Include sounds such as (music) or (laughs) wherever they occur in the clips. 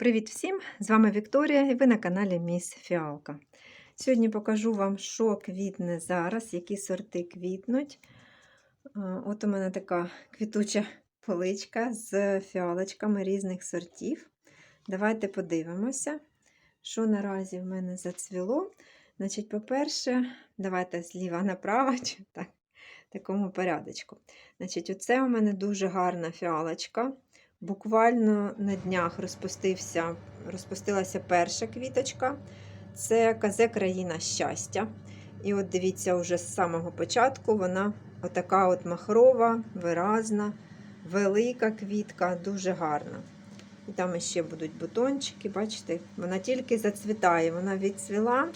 Привіт всім! З вами Вікторія і ви на каналі Міс Фіалка. Сьогодні покажу вам, що квітне зараз, які сорти квітнуть. От у мене така квітуча поличка з фіалочками різних сортів. Давайте подивимося, що наразі в мене зацвіло. Значить, по-перше, давайте зліва направо, так, такому порядочку. Значить, оце у мене дуже гарна фіалочка. Буквально на днях розпустився, розпустилася перша квіточка. Це казе країна щастя. І от дивіться, вже з самого початку вона отака от махрова, виразна, велика квітка, дуже гарна. І там ще будуть бутончики, бачите, вона тільки зацвітає, вона відцвіла,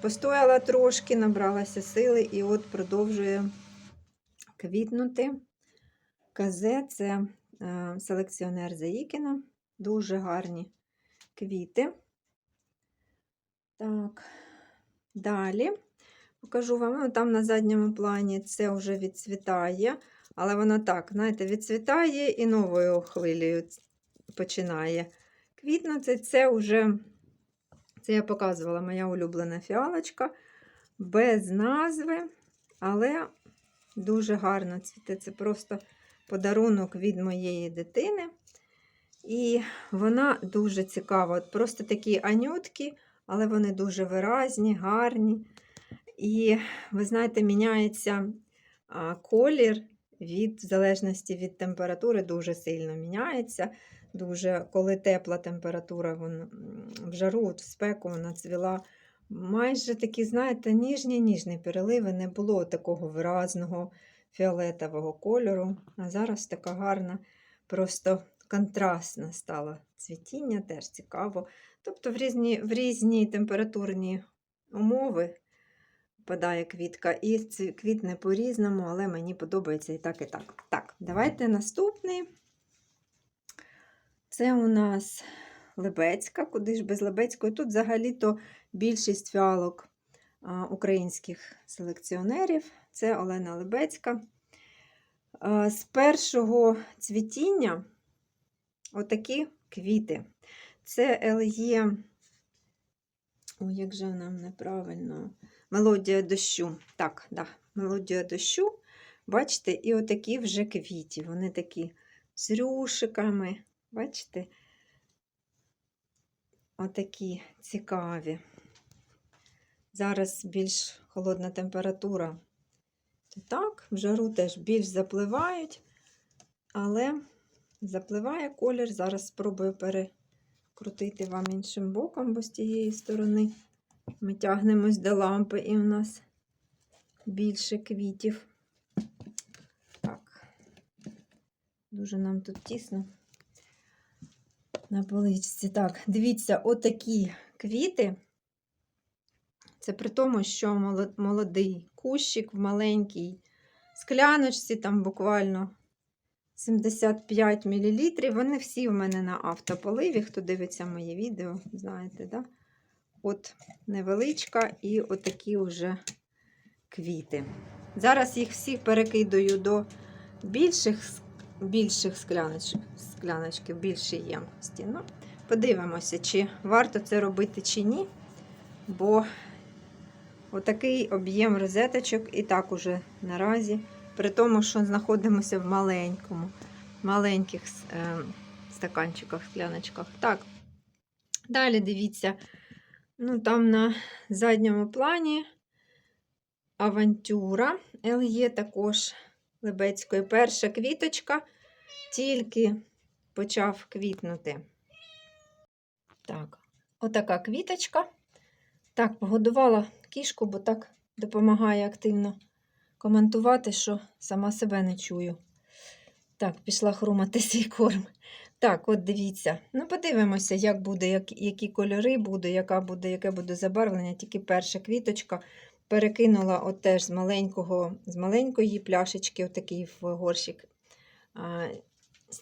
постояла трошки, набралася сили і от продовжує квітнути. Казе це селекціонер Заїкіна. Дуже гарні квіти. Так, далі покажу вам, ну, там на задньому плані це вже відцвітає, але воно так, знаєте, відцвітає і новою хвилею починає квітнути. Це вже, це я показувала моя улюблена фіалочка, без назви, але дуже гарно цвіте. Це просто подарунок від моєї дитини. І вона дуже цікава. От Просто такі анютки, але вони дуже виразні, гарні. І, ви знаєте, міняється колір від, в залежності від температури, дуже сильно міняється. Дуже, Коли тепла температура, вон, в жару, от в спеку вона цвіла. Майже такі, знаєте, ніжні-ніжні переливи, не було такого виразного фіолетового кольору. А зараз така гарна, просто контрастна стала цвітіння, теж цікаво. Тобто в різні, в різні температурні умови впадає квітка, і квітне по-різному, але мені подобається і так, і так. Так, давайте наступний. Це у нас Лебецька, куди ж без Лебецької. Тут взагалі-то більшість фіалок українських селекціонерів. Це Олена Лебецька. З першого цвітіння отакі квіти. Це ЛЄ, ой, як же нам неправильно, мелодія дощу. Так, да, мелодія дощу. Бачите, і отакі вже квіті. Вони такі з рюшиками. Бачите? Отакі цікаві. Зараз більш холодна температура. Так, в жару теж більш запливають, але запливає колір. Зараз спробую перекрутити вам іншим боком, бо з тієї сторони ми тягнемось до лампи, і у нас більше квітів. Так, дуже нам тут тісно на поличці. Так, дивіться, отакі квіти. Це при тому, що молодий кущик в маленькій скляночці, там буквально 75 мл. Вони всі в мене на автополиві. Хто дивиться моє відео, знаєте, да? От невеличка і отакі вже квіти. Зараз їх всіх перекидаю до більших більших скляночок, скляночків, більшої ємкості. Ну, Подивимося, чи варто це робити, чи ні. Бо отакий об'єм розеточок і так уже наразі, при тому, що знаходимося в маленькому, маленьких е, стаканчиках, скляночках. Так, далі дивіться, ну там на задньому плані авантюра LE також Лебецької. Перша квіточка тільки почав квітнути. Так, отака квіточка. Так, погодувала кішку, бо так допомагає активно коментувати, що сама себе не чую. Так, пішла хрумати свій корм. Так, от дивіться. Ну, подивимося, як буде, як, які кольори буде, яка буде, яке буде забарвлення. Тільки перша квіточка перекинула от теж з маленького, з маленької пляшечки, отакий в горщик а,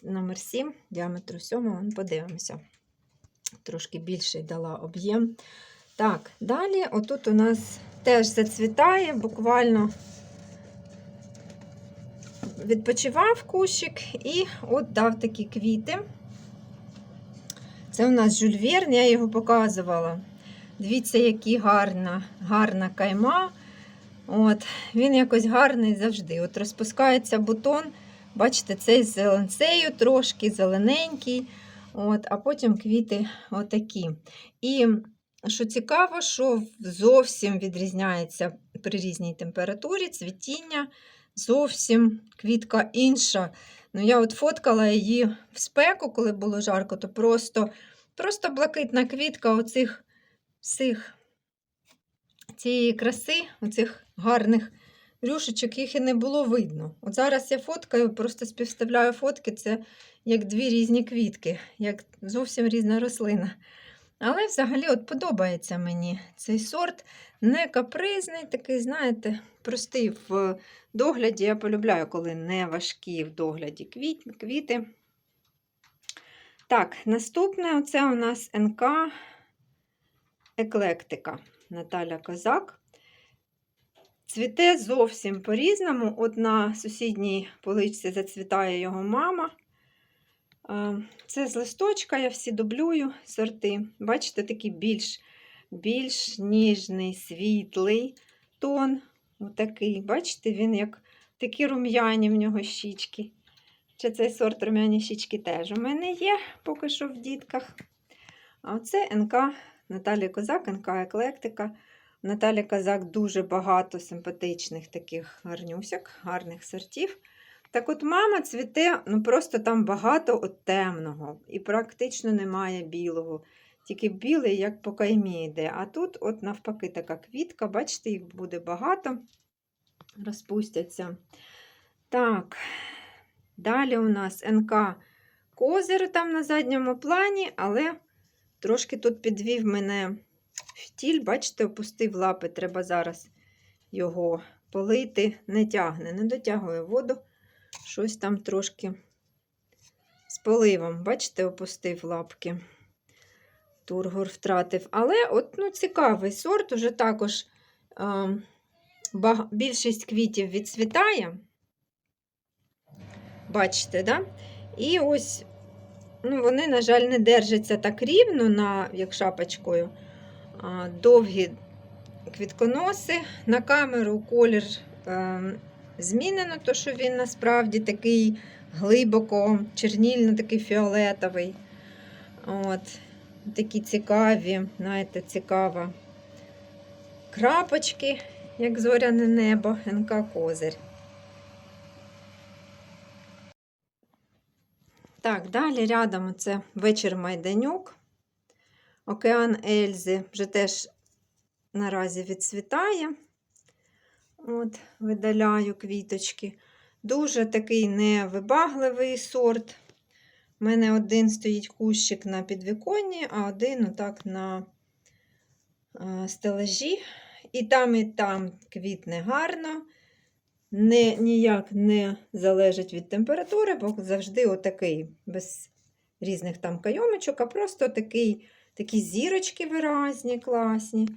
номер 7 діаметру 7, подивимося. Трошки більший дала об'єм. Так, далі, отут у нас теж зацвітає, буквально відпочивав кущик і от дав такі квіти. Це у нас Жюль я його показувала. Дивіться, які гарна, гарна кайма. От, Він якось гарний завжди. От Розпускається бутон. Бачите, цей з зеленцею трошки, зелененький. От, А потім квіти отакі. І що цікаво, що зовсім відрізняється при різній температурі цвітіння. Зовсім квітка інша. Ну, я от фоткала її в спеку, коли було жарко, то просто, просто блакитна квітка оцих всіх цієї краси, оцих гарних рюшечок, їх і не було видно. От зараз я фоткаю, просто співставляю фотки, це як дві різні квітки, як зовсім різна рослина. Але взагалі от подобається мені цей сорт. Не капризний, такий, знаєте, простий в догляді. Я полюбляю, коли не важкі в догляді квіти. Так, наступне оце у нас НК Еклектика Наталя Козак. Цвіте зовсім по-різному. От на сусідній поличці зацвітає його мама. А, Це з листочка, я всі дублюю сорти. Бачите, такий більш, більш ніжний, світлий тон. Отакий. Бачите, він як такі рум'яні в нього щічки. Чи цей сорт рум'яні щічки теж у мене є, поки що в дітках. А це НК Наталія Козак, НК Еклектика. Наталі Козак дуже багато симпатичних таких гарнюсок, гарних сортів. Так от мама цвіте, ну просто там багато от темного і практично немає білого. Тільки білий, як по каймі йде. А тут, от навпаки, така квітка, бачите, їх буде багато, розпустяться. Так, далі у нас НК Козир там на задньому плані, але трошки тут підвів мене фітіль, бачите, опустив лапи, треба зараз його полити, не тягне, не дотягує воду. Щось там трошки з поливом, бачите, опустив лапки. Тургор втратив. Але от, ну, цікавий сорт, уже також а, баг... більшість квітів відцвітає. Бачите, да? І ось, ну, вони, на жаль, не держаться так рівно, на, як шапочкою. А, довгі квітконоси. На камеру колір. А, змінено, то що він насправді такий глибоко, чернільно такий фіолетовий. От, Такі цікаві, знаєте, цікава крапочки, як зоряне небо, НК Козир. Так, далі рядом це вечір Майданюк. Океан Ельзи вже теж наразі відцвітає. От, видаляю квіточки. Дуже такий невибагливий сорт. У мене один стоїть кущик на підвіконні, а один отак на стелажі. І там, і там квітне гарно, не, ніяк не залежить від температури, бо завжди отакий, без різних там кайомочок, а просто такий, такі зірочки виразні, класні.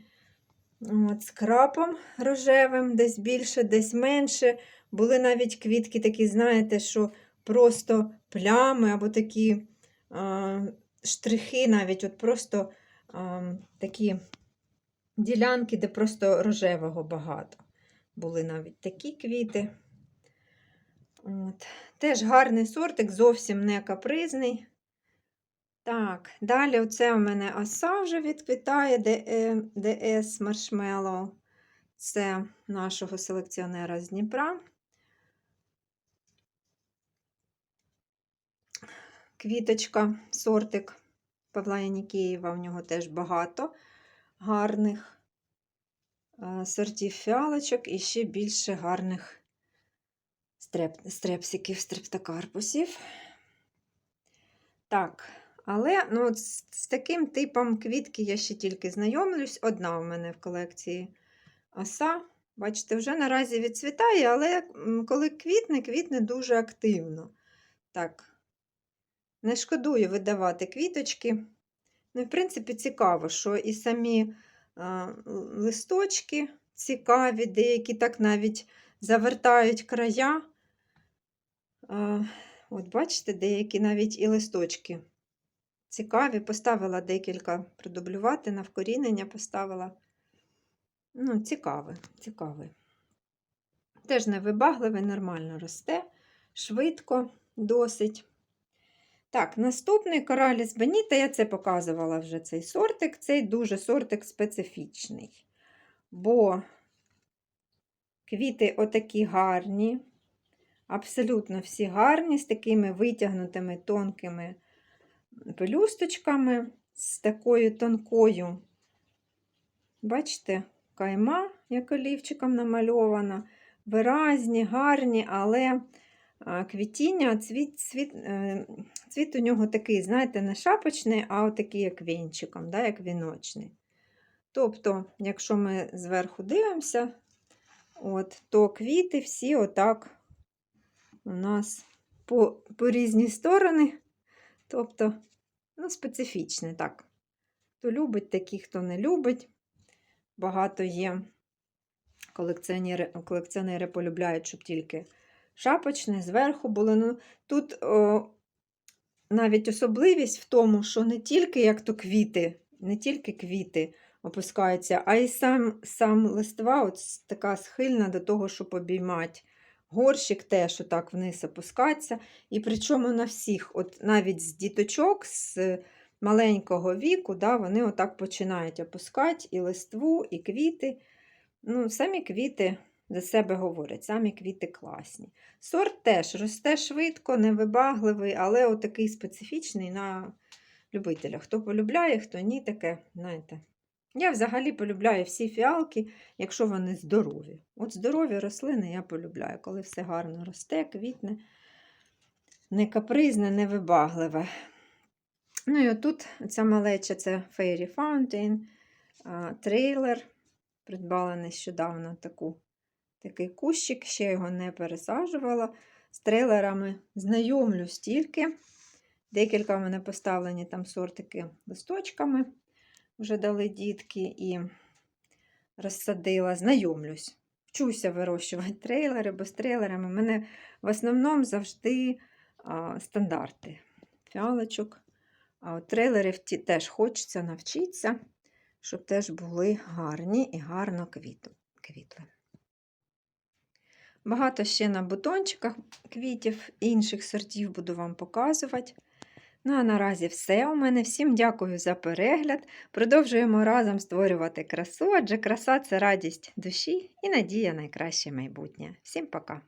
От, З крапом рожевим, десь більше, десь менше. Були навіть квітки такі, знаєте, що просто плями або такі а, штрихи, навіть от просто а, такі ділянки, де просто рожевого багато. Були навіть такі квіти. От. Теж гарний сортик, зовсім не капризний. Так, далі оце у мене оса вже відквітає DS Marshmallow. Це нашого селекціонера з Дніпра. Квіточка, сортик Павла Янікієва, в нього теж багато гарних е, сортів фіалочок і ще більше гарних стреп, стрепсиків, стрептокарпусів. Так, але ну, з, з таким типом квітки я ще тільки знайомлюсь. Одна у мене в колекції оса. Бачите, вже наразі відцвітає, але коли квітне, квітне дуже активно. Так, не шкодую видавати квіточки. Ну, в принципі, цікаво, що і самі а, листочки цікаві, деякі так навіть завертають края. А, От, бачите, деякі навіть і листочки цікаві. Поставила декілька продублювати на вкорінення поставила. Ну, цікаве, цікаве. Теж невибагливий, нормально росте, швидко, досить. Так, наступний кораліс Беніта, я це показувала вже цей сортик. Цей дуже сортик специфічний. Бо квіти отакі гарні, абсолютно всі гарні, з такими витягнутими тонкими пелюсточками, з такою тонкою, бачите, кайма, як олівчиком намальована, виразні, гарні, але квітіння, цвіт, цвіт, е, цвіт у нього такий, знаєте, не шапочний, а отакий, як вінчиком, да, як віночний. Тобто, якщо ми зверху дивимося, от, то квіти всі отак у нас по, по різні сторони. Тобто, ну, специфічне, так. Хто любить, такі, хто не любить. Багато є колекціонери, колекціонери полюбляють, щоб тільки шапочне, зверху було. Ну, тут о, навіть особливість в тому, що не тільки як то квіти, не тільки квіти опускаються, а й сам, сам листва от така схильна до того, щоб обіймати. Горщик теж отак вниз опускається. І причому на всіх, от навіть з діточок, з маленького віку, да, вони отак починають опускати і листву, і квіти. Ну, самі квіти за себе говорять, самі квіти класні. Сорт теж росте швидко, невибагливий, але отакий специфічний на любителя. Хто полюбляє, хто ні, таке, знаєте. Я взагалі полюбляю всі фіалки, якщо вони здорові. От здорові рослини я полюбляю, коли все гарно росте, квітне, не капризне, не вибагливе. Ну і отут ця малеча це Fairy Fountain, трейлер. Придбала нещодавно таку, такий кущик, ще його не пересаджувала. З трейлерами знайомлюсь тільки. Декілька в мене поставлені там сортики листочками. Вже дали дітки і розсадила, знайомлюсь. Вчуся вирощувати (laughs) трейлери, бо з трейлерами в мене в основному завжди а, стандарти фіалочок. А от трейлерів теж хочеться навчитися, щоб теж були гарні і гарно квітли. Багато ще на бутончиках квітів інших сортів буду вам показувати. Ну а наразі все у мене. Всім дякую за перегляд. Продовжуємо разом створювати красу, адже краса це радість душі і надія на найкраще майбутнє. Всім пока!